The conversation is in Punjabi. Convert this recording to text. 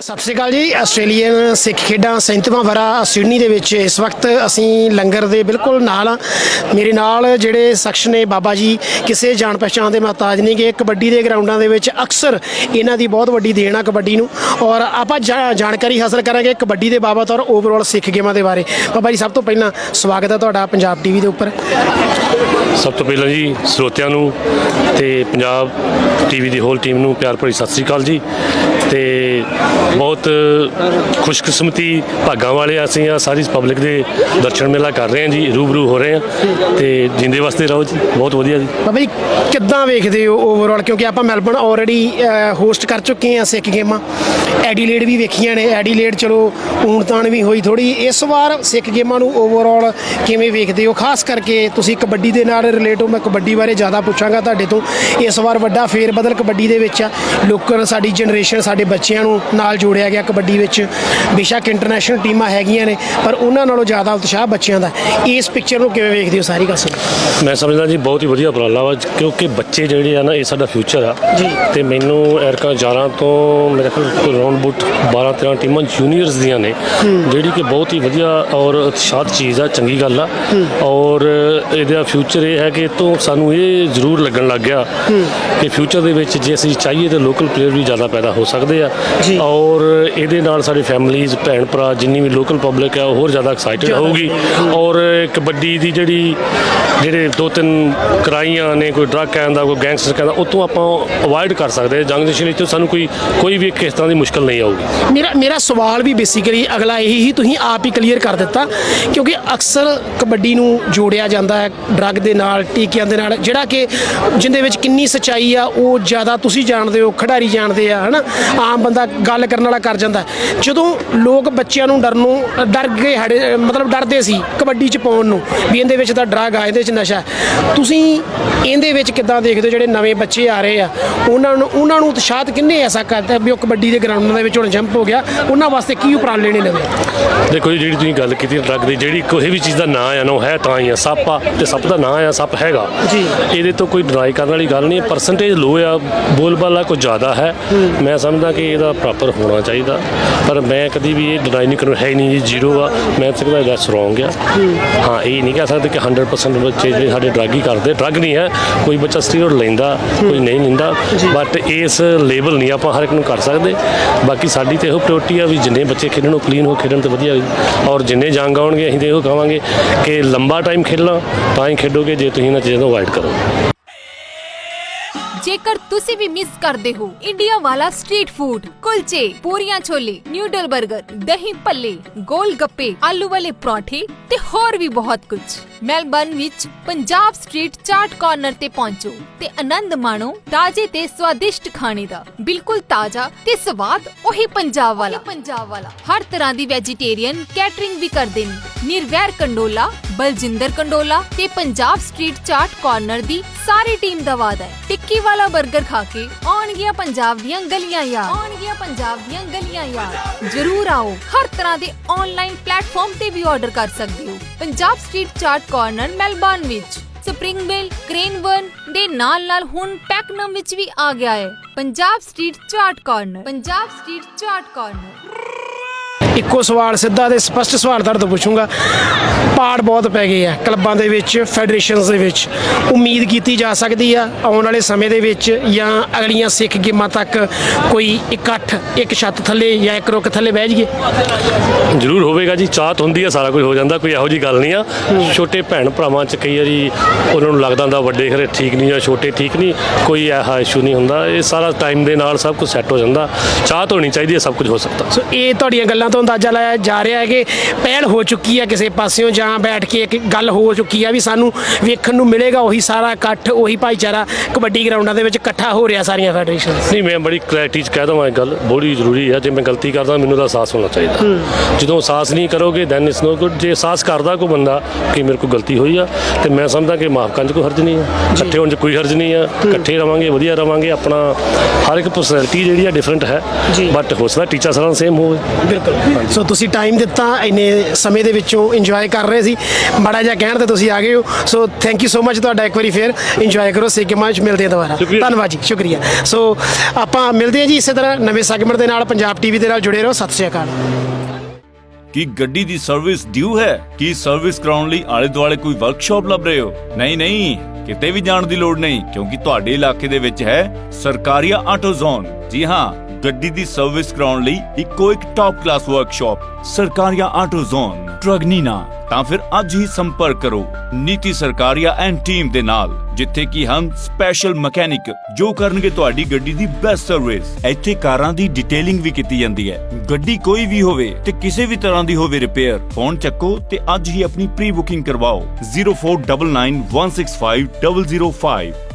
ਸਤਿ ਸ਼੍ਰੀ ਅਕਾਲ ਜੀ, ਆਸਟ੍ਰੇਲੀਅਨ ਸਿੱਖ ਖੇਡਾਂ 37ਵਾਂ ਵਰਾ ਸਿਡਨੀ ਦੇ ਵਿੱਚ ਇਸ ਵਕਤ ਅਸੀਂ ਲੰਗਰ ਦੇ ਬਿਲਕੁਲ ਨਾਲ ਹਾਂ। ਮੇਰੇ ਨਾਲ ਜਿਹੜੇ ਸ਼ਖਸ ਨੇ ਬਾਬਾ ਜੀ, ਕਿਸੇ ਜਾਣ ਪਛਾਣ ਦੇ ਮਹਤਾਜ ਨਹੀਂ ਕਿ ਕਬੱਡੀ ਦੇ ਗਰਾਊਂਡਾਂ ਦੇ ਵਿੱਚ ਅਕਸਰ ਇਹਨਾਂ ਦੀ ਬਹੁਤ ਵੱਡੀ ਦੇਣ ਆ ਕਬੱਡੀ ਨੂੰ। ਔਰ ਆਪਾਂ ਜਾ- ਜਾਣਕਾਰੀ ਹਾਸਲ ਕਰਾਂਗੇ ਕਬੱਡੀ ਦੇ ਬਾਬਤ ਔਰ ਓਵਰਆਲ ਸਿੱਖ ਗੇਮਾਂ ਦੇ ਬਾਰੇ। ਬਾਬਾ ਜੀ, ਸਭ ਤੋਂ ਪਹਿਲਾਂ ਸਵਾਗਤ ਹੈ ਤੁਹਾਡਾ ਪੰਜਾਬ ਟੀਵੀ ਦੇ ਉੱਪਰ। ਸਭ ਤੋਂ ਪਹਿਲਾਂ ਜੀ, ਸਰੋਤਿਆਂ ਨੂੰ ਤੇ ਪੰਜਾਬ ਟੀਵੀ ਦੀ ਹੋਲ ਟੀਮ ਨੂੰ ਪਿਆਰ ਭਰੀ ਸਤਿ ਸ੍ਰੀ ਅਕਾਲ ਜੀ। ਤੇ ਬਹੁਤ ਖੁਸ਼ਕਿਸਮਤੀ ਭਾਗਾਂ ਵਾਲੇ ਅਸੀਂ ਆ, ਸਾਰੀ ਪਬਲਿਕ ਦੇ ਦਰਸ਼ਨ ਮੇਲਾ ਕਰ ਰਹੇ ਹਾਂ ਜੀ, ਰੂਬਰੂ ਹੋ ਰਹੇ ਹਾਂ ਤੇ ਜਿੰਦੇ ਵਾਸਤੇ ਰਹੋ ਜੀ, ਬਹੁਤ ਵਧੀਆ ਜੀ। ਬਾਬਾ ਜੀ, ਕਿੱਦਾਂ ਵੇਖਦੇ ਹੋ ਓਵਰਆਲ ਕਿਉਂਕਿ ਆਪਾਂ ਮੈਲਬਨ ਆਲਰੇਡੀ ਹੋਸਟ ਕਰ ਚੁੱਕੇ ਹਾਂ ਸਿੱਖ ਗੇਮਾਂ। ਐਡੀਲੇਡ ਵੀ ਵੇਖੀਆਂ ਨੇ। ਐਡੀਲੇਡ ਚਲੋ, ਊਣਤਾਣ ਵੀ ਹੋਈ ਥੋੜੀ ਇਸ ਵਾਰ ਸਿੱਖ ਗੇਮਾਂ ਨੂੰ ਓਵਰਆਲ ਕਿਵੇਂ ਵੇਖਦੇ ਹੋ? ਖਾਸ ਕਰਕੇ ਤੁਸੀਂ ਕਬੱਡੀ ਦੇ ਨਾਲ ਰਿਲੇਟ ਹੋ, ਮੈਂ ਕਬੱਡੀ ਬਾਰੇ ਜ਼ਿਆਦਾ ਪੁੱਛਾਂਗਾ ਤੁਹਾਡੇ ਤੋਂ। ਇਸ ਵਾਰ ਵੱਡਾ ਫੇਰ ਬਦਲ ਕਬੱਡੀ ਦੇ ਵਿੱਚ ਆ। ਲੋਕਾਂ, ਸਾਡੀ ਜਨਰੇਸ਼ਨ ਸਾਡੀ ਬੱਚਿਆਂ ਨੂੰ ਨਾਲ ਜੋੜਿਆ ਗਿਆ ਕਬੱਡੀ ਵਿੱਚ। ਬੇਸ਼ੱਕ ਇੰਟਰਨੈਸ਼ਨਲ ਟੀਮਾਂ ਹੈਗੀਆਂ ਨੇ ਪਰ ਉਹਨਾਂ ਨਾਲੋਂ ਜ਼ਿਆਦਾ ਉਤਸ਼ਾਹ ਬੱਚਿਆਂ ਦਾ। ਇਸ ਪਿਕਚਰ ਨੂੰ ਕਿਵੇਂ ਵੇਖਦੇ ਹੋ ਸਾਰੀ ਗੱਲ ਮੈਂ ਸਮਝਦਾ ਜੀ ਬਹੁਤ ਹੀ ਵਧੀਆ ਉਪਰਾਲਾ ਵਾ ਕਿਉਂਕਿ ਬੱਚੇ ਜਿਹੜੇ ਆ ਨਾ ਇਹ ਸਾਡਾ ਫਿਊਚਰ ਆ। ਜੀ। ਤੇ ਮੈਨੂੰ ਐਰਕਾ 11 ਤੋਂ ਮੇਰੇ ਖਿਆਲ ਰਾਉਂਡ ਬੁੱਟ 12 13 ਟੀਮਾਂ ਜੂਨੀਅਰਸ ਦੀਆਂ ਨੇ ਜਿਹੜੀ ਕਿ ਬਹੁਤ ਹੀ ਵਧੀਆ ਔਰ ਉਤਸ਼ਾਹਤ ਚੀਜ਼ ਆ ਚੰਗੀ ਗੱਲ ਆ। ਔਰ ਇਹਦਾ ਫਿਊਚਰ ਇਹ ਹੈ ਕਿ ਤੋਂ ਸਾਨੂੰ ਇਹ ਜ਼ਰੂਰ ਲੱਗਣ ਲੱਗ ਗਿਆ ਕਿ ਫਿਊਚਰ ਦੇ ਵਿੱਚ ਜੇ ਅਸੀਂ ਚਾਹੀਏ ਤਾਂ ਲੋਕਲ ਪਲੇਅਰ ਵੀ ਜ਼ਿਆਦਾ ਪੈਦਾ ਹੋ ਸਕਦੇ ਆ। ਜੀ। ਔਰ ਇਹਦੇ ਨਾਲ ਸਾਡੀ ਫੈਮਲੀਆਂ ਭੈਣ ਭਰਾ ਜਿੰਨੀ ਵੀ ਲੋਕਲ ਪਬਲਿਕ ਹੈ ਉਹ ਹੋਰ ਜ਼ਿਆਦਾ ਐਕਸਾਈਟਡ। ਹੋਊਗੀ। ਔਰ ਕਬੱਡੀ ਦੀ ਜਿਹੜੀ ਜਿਹੜੇ ਦੋ ਤਿੰਨ ਕਰਾਈਆਂ ਨੇ ਕੋਈ ਡਰੱਗ ਕਹਿੰਦਾ ਕੋਈ ਗੈਂਗਸਟਰ ਕਹਿੰਦਾ ਉਹ ਤੋਂ ਆਪਾਂ ਅਵੋਇਡ ਕਰ ਸਕਦੇ ਜੰਗ ਦੇ ਸ਼ਰੀਰ ਤੋਂ ਸਾਨੂੰ ਕੋਈ ਕੋਈ ਵੀ ਕਿਸ ਤਰ੍ਹਾਂ ਦੀ ਮੁਸ਼ਕਲ ਨਹੀਂ ਆਊਗੀ। ਮੇਰਾ ਮੇਰਾ ਸਵਾਲ ਵੀ ਬੇਸਿਕਲੀ ਅਗਲਾ ਇਹੀ ਹੀ ਤੁਸੀਂ ਆਪ ਹੀ ਕਲੀਅਰ ਕਰ ਦਿੱਤਾ ਕਿਉਂਕਿ ਅਕਸਰ ਕਬੱਡੀ ਨੂੰ ਜੋੜਿਆ ਜਾਂਦਾ ਹੈ ਡਰੱਗ ਦੇ ਨਾਲ ਟੀਕਿਆਂ ਦੇ ਨਾਲ ਜਿਹੜਾ ਕਿ ਜਿੰਦੇ ਵਿੱਚ ਕਿੰਨੀ ਸਚਾਈ ਆ ਉਹ ਜ਼ਿਆਦਾ ਤੁਸੀਂ ਜਾਣਦੇ ਹੋ ਖਿਡਾਰੀ ਜਾਣਦੇ ਆ ਹਨਾ? ਆਮ ਬੰਦਾ ਗੱਲ ਕਰਨ ਵਾਲਾ ਕਰ ਜਾਂਦਾ। ਜਦੋਂ ਲੋਕ ਬੱਚਿਆਂ ਨੂੰ ਡਰ ਨੂੰ ਡਰ ਗਏ ਹੜੇ ਮਤਲਬ ਡਰਦੇ ਸੀ ਕਬੱਡੀ ਚ ਪਾਉਣ ਨੂੰ ਵੀ ਇਹਦੇ ਵਿੱਚ ਤਾਂ ਡਰੱਗ ਆ ਇਹਦੇ ਚ ਨਸ਼ਾ। ਤੁਸੀਂ ਇਹਦੇ ਵਿੱਚ ਕਿੱਦਾਂ ਦੇਖਦੇ ਹੋ ਜਿਹੜੇ ਨਵੇਂ ਬੱਚੇ ਆ ਰਹੇ ਆ ਉਹਨਾਂ ਨੂੰ ਉਹਨਾਂ ਨੂੰ ਉਤਸ਼ਾਹਤ ਕਿੰਨੇ ਐਸਾ ਕਰਦਾ ਵੀ ਉਹ ਕਬੱਡੀ ਦੇ ਗਰਾਊਂਡਾਂ ਦੇ ਵਿੱਚ ਹੁਣ ਜੰਪ ਹੋ ਗਿਆ ਉਹਨਾਂ ਵਾਸਤੇ ਕੀ ਉਪਰਾਲੇ ਨੇ ਨਵੇਂ ਦੇਖੋ ਜੀ ਜਿਹੜੀ ਤੁਸੀਂ ਗੱਲ ਕੀਤੀ ਡਰੱਗ ਦੀ ਜਿਹੜੀ ਕੋਈ ਵੀ ਚੀਜ਼ ਦਾ ਨਾਂ ਆ ਨਾ ਉਹ ਹੈ ਤਾਂ ਹੀ ਆ ਸੱਪ ਆ ਤੇ ਸੱਪ ਦਾ ਨਾਂ ਆ ਸੱਪ ਹੈਗਾ ਜੀ। ਇਹਦੇ ਤੋਂ ਕੋਈ ਡਰਾਈ ਕਰਨ ਵਾਲੀ ਗੱਲ ਨਹੀਂ ਪਰਸੈਂਟੇਜ ਲੋ ਆ ਬੋਲਬਾਲਾ ਕੁਝ ਜ਼ਿਆਦਾ ਹੈ ਮੈਂ ਸਮਝਦਾ ਕਿ ਇਹਦਾ ਪ੍ਰੋਪਰ ਹੋਣਾ ਚਾਹੀਦਾ। ਪਰ ਮੈਂ ਕਦੀ ਵੀ ਇਹ ਡਰਾਈ ਨਹੀਂ ਕਰੂੰ ਹੈ ਨਹੀਂ ਜੀ ਜ਼ੀਰੋ ਆ। ਮੈਂ ਸਕਦਾ ਇਹਦਾ ਰੋਂਗ ਆ। ਹਾਂ ਇਹ ਨਹੀਂ ਕਹਿ ਸਕਦੇ ਕਿ 100% ਬੱਚੇ ਜਿਹੜੇ ਸਾਡੇ ਡਰੱਗ ਹੀ ਕਰਦੇ। ਡਰੱਗ ਨਹੀਂ ਹੈ ਕੋਈ ਬੱਚਾ ਸਟੀਰੋਇਡ ਲੈਂਦਾ ਕੋਈ ਨਹੀਂ ਲੈਂਦਾ। ਬਟ ਇਸ ਲੇਬਲ ਨਹੀਂ ਆਪਾਂ ਹਰ ਇੱਕ ਨੂੰ ਕਰ ਸਕਦੇ। ਬਾਕੀ ਸਾਡੀ ਤੇ ਇਹੋ ਪ੍ਰਾਇੋਰਟੀ ਆ ਵੀ ਜਿੰਨੇ ਬੱਚੇ ਖੇਡਣ ਉਹ ਕਲੀਨ ਹੋ ਖੇਡਣ ਤੇ ਵਧੀਆ। ਔਰ ਜਿੰਨੇ ਜੰਗ ਆਉਣਗੇ ਅਸੀਂ ਤੇ ਇਹੋ ਕਹਾਂਗੇ ਕਿ ਲੰਬਾ ਟਾਈਮ ਖੇਡਣਾ ਤਾਂ ਹੀ ਖੇਡੋਗੇ ਜੇ ਤੁਸੀਂ ਇਹਨਾਂ ਚੀਜ਼ਾਂ ਨੂੰ ਅਵਾਇਡ ਕਰੋ। ਜੇਕਰ ਤੁਸੀਂ ਵੀ ਮਿਸ ਕਰਦੇ ਹੋ ਇੰਡੀਆ ਵਾਲਾ ਸਟਰੀਟ ਫੂਡ ਕੁਲਚੇ ਪੂਰੀਆਂ ਛੋਲੇ ਨਿਊਡਲ 버ਗਰ ਦਹੀਂ ਭੱਲੇ ਗੋਲ ਗੱਪੇ ਆਲੂ ਵਾਲੇ ਪਰੌਂਠੇ ਤੇ ਹੋਰ ਵੀ ਬਹੁਤ ਕੁਝ ਮੈਲਬਨ ਵਿੱਚ ਪੰਜਾਬ ਸਟਰੀਟ ਚਾਟ ਕਾਰਨਰ ਤੇ ਪਹੁੰਚੋ ਤੇ ਆਨੰਦ ਮਾਣੋ ਤਾਜ਼ੇ ਤੇ ਸਵਾਦਿਸ਼ਟ ਖਾਣੇ ਦਾ। ਬਿਲਕੁਲ ਤਾਜ਼ਾ ਤੇ ਸਵਾਦ ਉਹੀ ਪੰਜਾਬ ਵਾਲਾ। ਪੰਜਾਬ ਵਾਲਾ। ਹਰ ਤਰ੍ਹਾਂ ਦੀ ਵੈਜੀਟੇਰੀਅਨ ਕੈਟਰਿੰਗ ਵੀ ਕਰਦੇ ਨੇ। ਨਿਰਵੈਰ ਕੰਡੋਲਾ ਬਲਜਿੰਦਰ ਕੰਡੋਲਾ ਤੇ ਪੰਜਾਬ ਸਟਰੀਟ ਚਾਟ ਕਾਰਨਰ ਦੀ ਸਾਰੀ ਟੀਮ ਦਾ ਵਾਅਦਾ ਹੈ। ਟਿੱਕੀ ਵਾਲਾ 버ਗਰ ਖਾ ਕੇ ਆਉਣਗੀਆਂ ਪੰਜਾਬ ਦੀਆਂ ਗਲੀਆਂ ਯਾਰ। ਆਉਣਗੀਆਂ ਪੰਜਾਬ ਦੀਆਂ ਗਲੀਆਂ ਯਾਰ। ਜਰੂਰ ਆਓ। ਹਰ ਤਰ੍ਹਾਂ ਦੇ ਆਨਲਾਈਨ ਪਲੇਟਫਾਰਮ ਤੇ ਵੀ ਆਰਡਰ ਕਰ ਸਕਦੇ ਹੋ। Punjab street chaat corner Melbourne ਵਿੱਚ। ਸਪ੍ਰਿੰਗਵਿਲ ਕ੍ਰੇਨਵਰਨ ਦੇ ਨਾਲ ਨਾਲ ਹੁਣ ਪੈਕਨਮ ਵਿੱਚ ਵੀ ਆ ਗਿਆ ਹੈ। Punjab street chaat corner Punjab street chaat corner ਇੱਕੋ ਸਵਾਲ ਸਿੱਧਾ ਤੇ ਸਪਸ਼ਟ ਸਵਾਲ ਤੁਹਾਡੇ ਤੋਂ ਪੁੱਛੂੰਗਾ। ਪਾੜ ਬਹੁਤ ਪੈ ਗਏ ਆ ਕਲੱਬਾਂ ਦੇ ਵਿੱਚ ਫੈਡਰੇਸ਼ਨਸ ਦੇ ਵਿੱਚ। ਉਮੀਦ ਕੀਤੀ ਜਾ ਸਕਦੀ ਆ ਆਉਣ ਵਾਲੇ ਸਮੇਂ ਦੇ ਵਿੱਚ ਜਾਂ ਅਗਲੀਆਂ ਸਿੱਖ ਗੇਮਾਂ ਤੱਕ ਕੋਈ ਇਕੱਠ ਇੱਕ ਛੱਤ ਥੱਲੇ ਜਾਂ ਇੱਕ ਰੁੱਖ ਥੱਲੇ ਬਹਿ ਜਾਈਏ? ਜ਼ਰੂਰ ਹੋਵੇਗਾ ਜੀ ਚਾਹਤ ਹੁੰਦੀ ਆ ਸਾਰਾ ਕੁਝ ਹੋ ਜਾਂਦਾ ਕੋਈ ਇਹੋ ਜੀ ਗੱਲ ਨਹੀਂ ਆ। ਛੋਟੇ ਭੈਣ ਭਰਾਵਾਂ ਚ ਕਈ ਵਾਰੀ ਉਹਨਾਂ ਨੂੰ ਲੱਗਦਾ ਹੁੰਦਾ ਵੱਡੇ ਖਰੇ ਠੀਕ ਨਹੀਂ ਜਾਂ ਛੋਟੇ ਠੀਕ ਨਹੀਂ ਕੋਈ ਇਹੋ ਇਸ਼ੂ ਨਹੀਂ ਹੁੰਦਾ। ਇਹ ਸਾਰਾ ਟਾਈਮ ਦੇ ਨਾਲ ਸਭ ਕੁਝ ਸੈੱਟ ਹੋ ਜਾਂਦਾ। ਚਾਹਤ ਹੋਣੀ ਚਾਹੀਦੀ ਹੈ ਸਭ ਕੁਝ ਹੋ ਸਕਦਾ। ਸੋ ਇਹ ਤੁਹਾਡੀਆਂ ਗੱਲਾਂ ਤੋਂ ਅੰਦਾਜ਼ਾ ਲਾਇਆ ਜਾ ਰਿਹਾ ਹੈ ਕਿ ਪਹਿਲ ਹੋ ਚੁੱਕੀ ਹੈ ਕਿਸੇ ਪਾਸਿਓਂ ਜਾਂ ਬੈਠ ਕੇ ਇੱਕ ਗੱਲ ਹੋ ਚੁੱਕੀ ਹੈ ਵੀ ਸਾਨੂੰ ਵੇਖਣ ਨੂੰ ਮਿਲੇਗਾ। ਉਹੀ ਸਾਰਾ ਇਕੱਠ ਉਹੀ ਭਾਈਚਾਰਾ ਕਬੱਡੀ ਗਰਾਊਂਡਾਂ ਦੇ ਵਿੱਚ ਇਕੱਠਾ ਹੋ ਰਿਹਾ ਸਾਰੀਆਂ ਫੈਡਰੇਸ਼ਨਸ। ਨਹੀਂ ਮੈਂ ਬੜੀ ਕਲੈਰਿਟੀ ਚ ਕਹਿ ਦਵਾਂ ਇਹ ਗੱਲ। ਬੜੀ ਜ਼ਰੂਰੀ ਹੈ। ਜੇ ਮੈਂ ਗਲਤੀ ਕਰਦਾ ਮੈਨੂੰ ਦਾ ਅਹਿਸਾਸ ਹੋਣਾ ਚਾਹੀਦਾ। ਜਦੋਂ ਅਹਿਸਾਸ ਨਹੀਂ ਕਰੋਗੇ ਦੈਨ ਇਟਸ ਨੋ ਗੁੱਡ ਜੇ ਅਹਿਸਾਸ ਕਰਦਾ ਕੋਈ ਬੰਦਾ ਕਿ ਮੇਰੇ ਕੋਲ ਗਲਤੀ ਹੋਈ ਆ ਤੇ ਮੈਂ ਸਮਝਦਾ ਕਿ ਮਾਫ ਕਰਨ 'ਚ ਕੋਈ ਹਰਜ ਨਹੀਂ ਆ। ਇਕੱਠੇ ਹੋਣ 'ਚ ਕੋਈ ਹਰਜ ਨਹੀਂ ਆ। ਇਕੱਠੇ ਰਵਾਂਗੇ ਵਧੀਆ ਰਵਾਂਗੇ। ਆਪਣਾ ਹਰ ਇੱਕ ਪਰਸਨੈਲਿਟੀ ਜਿਹੜੀ ਆ ਡਿਫਰੈਂਟ ਹੈ। ਬਟ ਹੋ ਸਕਦਾ ਟੀਚਰ ਸਾਰਾ ਸੇਮ ਹੋਵੇ। ਬਿਲਕੁਲ। ਸੋ ਤੁਸੀਂ ਟਾਈਮ ਦਿੱਤਾ ਇੰਨੇ ਸਮੇਂ ਦੇ ਵਿੱਚੋਂ ਇੰਜੋਏ ਕਰ ਰਹੇ ਸੀ। ਮਾੜਾ ਜਿਹਾ ਕਹਿਣ ਤੇ ਤੁਸੀਂ ਆ ਗਏ ਹੋ। So thank you so much ਤੁਹਾਡਾ ਇੱਕ ਵਾਰੀ ਫੇਰ ਇੰਜੋਏ ਕਰੋ। ਸੇਕੇ ਮਾਚ ਮਿਲਦੇ ਹਾਂ ਦੁਬਾਰਾ। ਧੰਨਵਾਦ ਜੀ ਸ਼ੁਕਰੀਆ। ਸੋ ਆਪਾਂ ਮਿਲਦੇ ਹਾਂ ਜੀ ਇਸੇ ਤਰ੍ਹਾਂ ਨਵੇਂ ਸੈਗਮੈਂਟ ਦੇ ਨਾਲ ਪੰਜਾਬ ਟੀਵੀ ਦੇ ਨਾਲ ਜੁੜੇ ਰਹੋ। ਸਤਿ ਸ਼੍ਰੀ ਅਕਾਲ। ਕੀ ਗੱਡੀ ਦੀ ਸਰਵਿਸ ਡਿਊ ਹੈ? ਕੀ ਸਰਵਿਸ ਕਰਾਉਣ ਲਈ ਆਲੇ ਦੁਆਲੇ ਕੋਈ ਵਰਕਸ਼ਾਪ ਲੱਭ ਰਹੇ ਹੋ? ਨਹੀਂ ਨਹੀਂ। ਕਿਤੇ ਵੀ ਜਾਣ ਦੀ ਲੋੜ ਨਹੀਂ ਕਿਉਂਕਿ ਤੁਹਾਡੇ ਇਲਾਕੇ ਦੇ ਵਿੱਚ ਹੈ ਸਰਕਾਰੀਆ ਆਟੋ ਜ਼ੋਨ ਜੀ ਹਾਂ ਗੱਡੀ ਦੀ ਸਰਵਿਸ ਕਰਾਉਣ ਲਈ ਇੱਕੋ ਇੱਕ top class workshop Sarkaria auto zone ਟਰਗਨੀਨਾ ਤਾਂ ਫਿਰ ਅੱਜ ਹੀ ਸੰਪਰਕ ਕਰੋ ਨੀਤੀ ਸਰਕਾਰੀਆ ਐਂਡ ਟੀਮ ਦੇ ਨਾਲ, ਜਿੱਥੇ ਕਿ ਹਮ ਸਪੈਸ਼ਲ ਮਕੈਨਿਕ ਜੋ ਕਰਨਗੇ ਤੁਹਾਡੀ ਗੱਡੀ ਦੀ ਬੈਸਟ ਸਰਵਿਸ ਇੱਥੇ ਕਾਰਾਂ ਦੀ ਡਿਟੇਲਿੰਗ ਵੀ ਕੀਤੀ ਜਾਂਦੀ ਹੈ। ਗੱਡੀ ਕੋਈ ਵੀ ਹੋਵੇ ਤੇ ਕਿਸੇ ਵੀ ਤਰ੍ਹਾਂ ਦੀ ਹੋਵੇ ਰਿਪੇਅਰ ਫੋਨ ਚੱਕੋ ਤੇ ਅੱਜ ਹੀ ਆਪਣੀ ਪ੍ਰੀ ਬੁਕਿੰਗ ਕਰਵਾਓ 0499165005